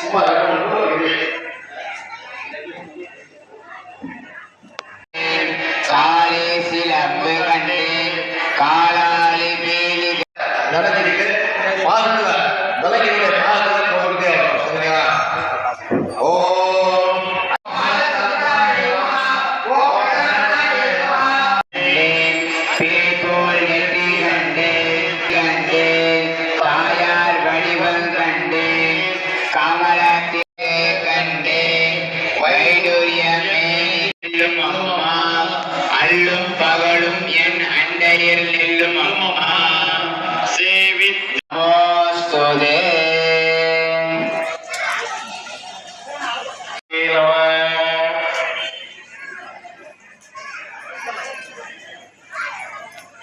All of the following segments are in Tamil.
சும்மா. காலே சிலம்பு கண்டு காலாலி பேலி நடக்கிட்டு பாருங்க விளக்கிட்டு வைடூரியமே அம்மா அல்லும் பகலும் என் அண்டையில் நில்லும் அம்மா சேவித்தோஸ்துதே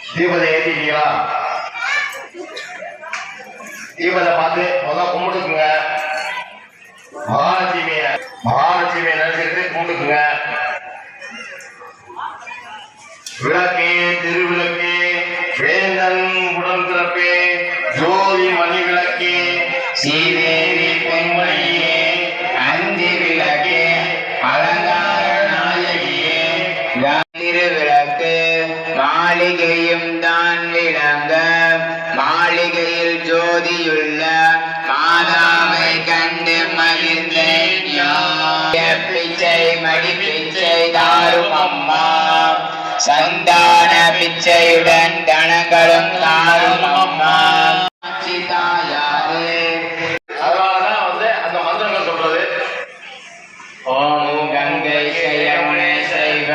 தீபத்தை ஏற்றிட்டீங்களா தீபத்தை பார்த்து மகாலட்சுமியை நினைச்சிட்டு விளக்கே திருவிளக்கே வேந்தன் உடன் பிறப்பே ஜோதி மணி விளக்கே ஸ்ரீதேவி பொன்மணியே அந்தி விளக்கே அலங்கார நாயகியே. திருவிளக்கு மாளிகையும் தான் விளங்க மாளிகையில் ஜோதியுள்ள மடி பிச்சை தாரும் அம்மா சந்தான பிச்சையுடன் தனங்களும் தாரும் அம்மா தாயாரே அதனாலதான் வந்து அந்த மந்திரங்கள் சொல்றது. ஓம் கங்கை யமுனை சைவ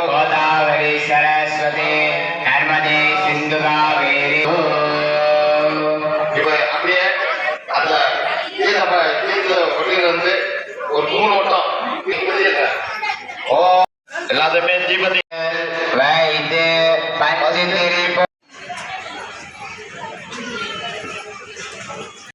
கோதாவரி சரஸ்வதி நர்மதே சிந்து காவேரி இப்ப அப்படியே वैद्य पंच